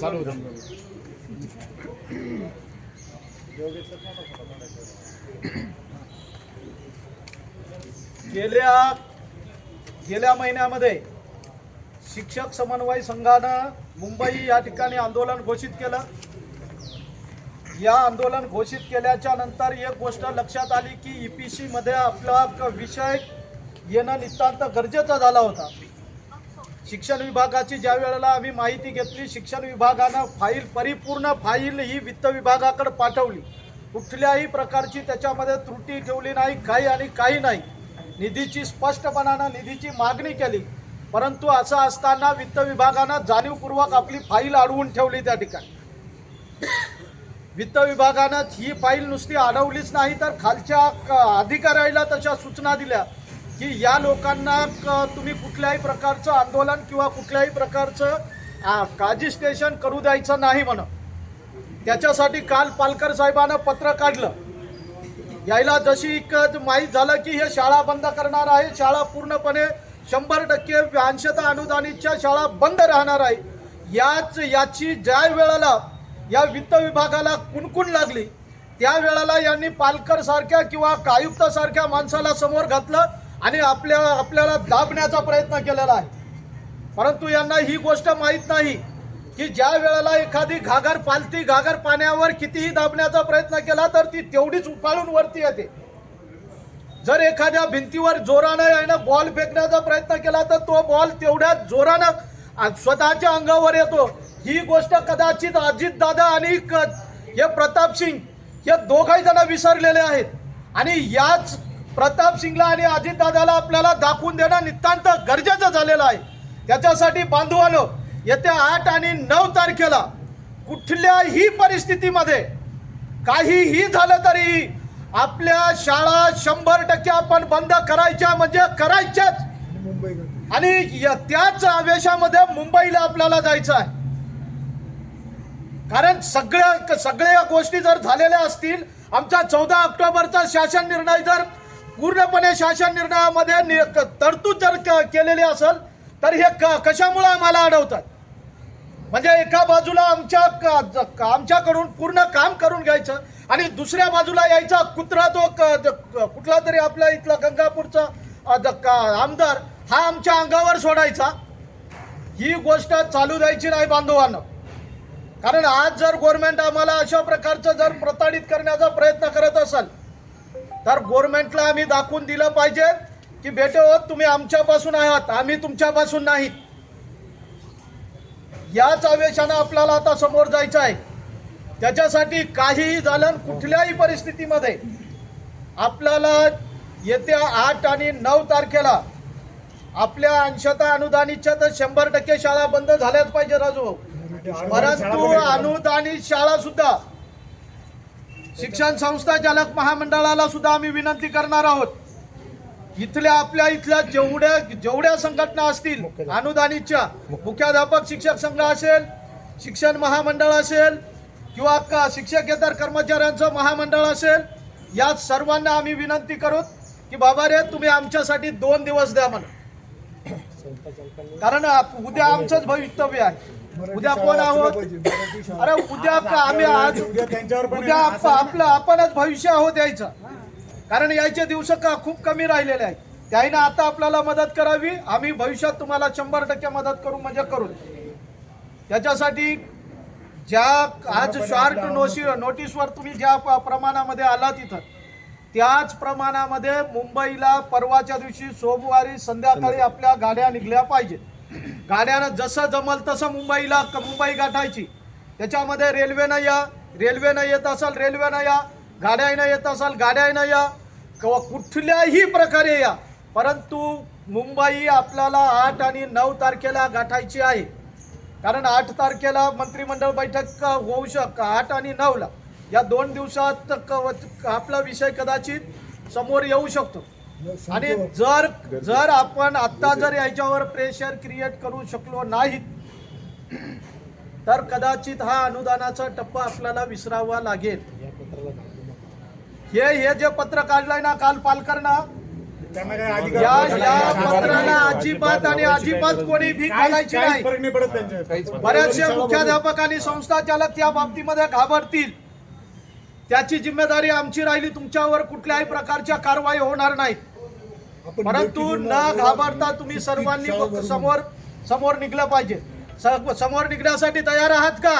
चालू गेल्या गेल्या महिन्यामध्ये शिक्षक समन्वय संघानं मुंबई या ठिकाणी आंदोलन घोषित केलं. या आंदोलन घोषित केल्याच्यानंतर एक गोष्ट लक्षात आली की ई पी सीमध्ये आपला विषय येणं नितांत गरजेचा झाला होता. शिक्षण विभागाची ज्या वेळेला आम्ही माहिती घेतली शिक्षण विभागानं फाईल परिपूर्ण फाईल ही वित्त विभागाकडे पाठवली. कुठल्याही प्रकारची त्याच्यामध्ये त्रुटी ठेवली नाही काही आणि काही नाही. निधीची स्पष्टपणानं निधीची मागणी केली. परंतु असं असताना वित्त विभागानं जाणीवपूर्वक आपली फाईल अडवून ठेवली त्या ठिकाणी. वित्त विभागानं ही फाईल नुसती अडवलीच नाही तर खालच्या क- अधिकाऱ्याला तशा सूचना दिल्या. की या लोकांना तुम्ही कुठल्याही प्रकारचं आंदोलन किंवा कुठल्याही प्रकारचं काजी स्टेशन करू द्यायचं नाही म्हणा त्याच्यासाठी काल पालकर साहेबानं पत्र काढलं. यायला जशी क- माहीत झालं की हे शाळा बंद करणार आहे शाळा पूर्णपणे शंभर टक्के अंशता अनुदानितच्या शाळा बंद राहणार आहे. याच याची ज्या वेळेला या वित्त विभागाला कुणकुण लागली त्या वेळेला यांनी पालकर सारख्या किंवा आयुक्तासारख्या माणसाला समोर घातलं. आणि आपल्या आपल्याला दाबण्याचा प्रयत्न केलेला आहे. परंतु यांना ही गोष्ट माहीत नाही की ज्या वेळेला एखादी घागर पालती घागर पाण्यावर कितीही दाबण्याचा प्रयत्न केला तर ती तेवढीच उफाळून वरती येते. जर एखाद्या भिंतीवर जोरानं यानं बॉल फेकण्याचा प्रयत्न केला तर तो बॉल तेवढ्याच जोरानं स्वतःच्या अंगावर येतो. ही गोष्ट कदाचित अजित दादा आणि क- हे प्रताप सिंग हे दोघही जण विसरलेले आहेत. आणि याच प्रताप सिंगला आणि अजित दादाला आपल्याला दाखवून देणं नितांत गरजेचं झालेलं आहे. त्याच्यासाठी बांधवानो येत्या आठ आणि नऊ तारखेला कुठल्याही परिस्थितीमध्ये काहीही झालं तरी आपल्या शाळा शंभर टक्के आपण बंद करायच्या म्हणजे करायच्याच. आणि त्याच आवेशामध्ये मुंबईला आपल्याला जायचं आहे. कारण सगळ्या सगळ्या गोष्टी जर झालेल्या असतील आमचा चौदा ऑक्टोबरचा शासन निर्णय जर पूर्णपणे शासन निर्णयामध्ये नि- क- तरतूद जर क- केलेली असेल तर हे क- कशामुळे आम्हाला अडवतात? म्हणजे एका बाजूला आमच्या आमच्याकडून पूर्ण काम करून घ्यायचं आणि दुसऱ्या बाजूला यायचा कुत्रा तो क- कुठला तरी आपल्या इथला गंगापूरचा का- आमदार हा आमच्या अंगावर सोडायचा. ही गोष्ट चालू द्यायची नाही बांधवांना. कारण आज जर गव्हर्नमेंट आम्हाला अशा प्रकारचं जर प्रताडित करण्याचा प्रयत्न करत असेल तर गव्हर्नमेंटला आम्ही दाखवून दिलं पाहिजे की बेटे हो तुम्ही आमच्यापासून आहात आम्ही तुमच्यापासून नाही. याच आवेशानं आपल्याला आता समोर जायचं आहे. त्याच्यासाठी काहीही झालं कुठल्याही परिस्थितीमध्ये आपल्याला येत्या आठ आणि नऊ तारखेला आपल्या अंशतः अनुदानितच्या तर शंभर टक्के शाळा बंद झाल्याच पाहिजे राजू. परंतु अनुदानित शाळा सुद्धा शिक्षण संस्था चालक महामंडळाला सुद्धा आम्ही विनंती करणार आहोत. इथल्या आपल्या इथल्या जेवढ्या जेवढ्या संघटना असतील अनुदानितच्या मुख्याध्यापक शिक्षक संघ असेल शिक्षण महामंडळ असेल किंवा का शिक्षकेतर कर्मचाऱ्यांचं महामंडळ असेल या सर्वांना आम्ही विनंती करू की बाबा रे तुम्ही आमच्यासाठी दोन दिवस द्या म्हणून. कारण उद्या आमचंच भवितव्य आहे. उद्या कोण आहोत? अरे उद्या का आम्ही आज उद्या आप- आपलं आपणच भविष्य आहोत यायचं. कारण यायचे दिवस का खूप कमी राहिलेले आहेत. त्याईनं आता आपल्याला मदत करावी. आम्ही भविष्यात तुम्हाला शंभर टक्के मदत करू म्हणजे करू. त्याच्यासाठी ज्या आज शॉर्ट नोशी नोटीसवर तुम्ही ज्या प्रमाणामध्ये आला तिथं त्याच प्रमाणामध्ये मुंबईला परवाच्या दिवशी सोमवारी संध्याकाळी. आपल्या गाड्या निघल्या पाहिजेत. गाड्यानं जसं जमल तसं मुंबईला मुंबई गाठायची. त्याच्यामध्ये रेल्वेनं या रेल्वेनं येत असाल रेल्वेनं या गाड्यानं येत असाल गाड्यानं या किंवा कुठल्याही प्रकारे या. परंतु मुंबई आपल्याला आठ आणि नऊ तारखेला गाठायची आहे. कारण आठ तारखेला मंत्रिमंडळ बैठक होऊ शक आठ आणि नऊला. या दोन दिवसात क- आपला विषय कदाचित समोर येऊ शकतो. आणि जर जर आपण आत्ता जर याच्यावर प्रेशर क्रिएट करू शकलो नाहीत तर कदाचित हा अनुदानाचा टप्पा आपल्याला विसरावा लागेल. हे हे जे पत्र काढलंय ना काल पालकरना या या पत्राला अजिबात आणि अजिबात कोणी भीक घालायची नाही. फरक नाही पडत त्यांच्या बऱ्याचशा मुख्याध्यापक आणि संस्था चालक त्या बाबतीमध्ये घाबरतील. त्याची जिम्मेदारी आमची राहिली तुमच्यावर कुठल्याही प्रकारच्या कारवाई होणार नाहीत परंतु न घाबरता तुम्ही सर्वांनी फक्त समोर समोर निघलं पाहिजे. समोर निघण्यासाठी तयार आहात का?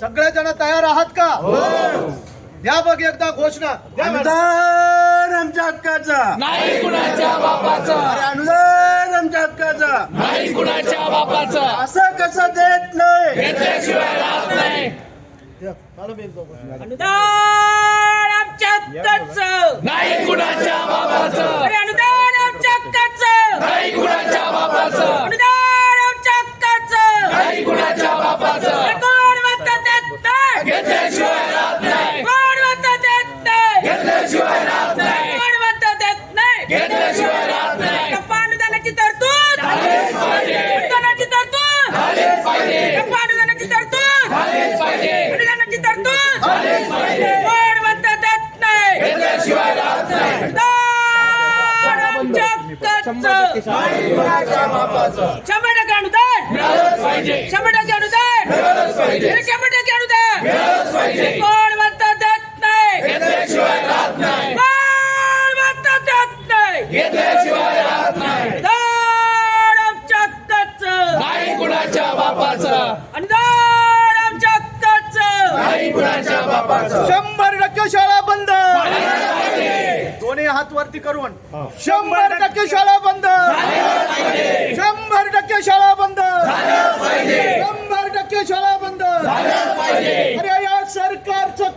सगळे जण तयार आहात का? द्या बघ एकदा घोषणा. अनुदान आमच्या हक्काचा. नाही कुणाच्या बापाचा. अरे अनुदान आमच्या हक्काचा. नाही कुणाच्या बापाचा. असं कसं देत नाही? नाही. अनुदान आमच्या हक्काचं. नाही कुणाच्या बापाचं. अरे अनुदान आमच्या हक्काचं. नाही कुणाच्या बापाचं. अनुदान आमच्या हक्काचं. नाही कुणाच्या बापाचं अरे कोण म्हणतं देत नाही घेतल्याशिवाय राहत नाही कोण म्हणतं देत नाही घेतल्याशिवाय राहत नाही कोण म्हणतं देत नाही घेतल्याशिवाय राहत नाही टप्पा अनुदानाची तरतूद झालेच पाहिजे अनुदानाची तरतूद झालेच पाहिजे टप्पा अनुदानाची तरतूद झालेच पाहिजे अनुदानाची तरतूद झालेच पाहिजे कोण म्हणतं देत नाही घेतल्याशिवाय राहत नाही अनुदान आमच्या हक्काचं शंभर टक्के अनुदान शंभर टक्के अनुदान शंभर टक्के अनुदान कोण म्हणतं देत नाही कोण म्हणतं देत नाही आमच्या हक्काचं अनुदान आमच्या हक्काचं शंभर टक्के शाळा बंद दोन्ही हात वरती करून शंभर टक्के शाळा बंद. शंभर टक्के शाळा बंद. शंभर टक्के शाळा बंद. अरे या सरकारचं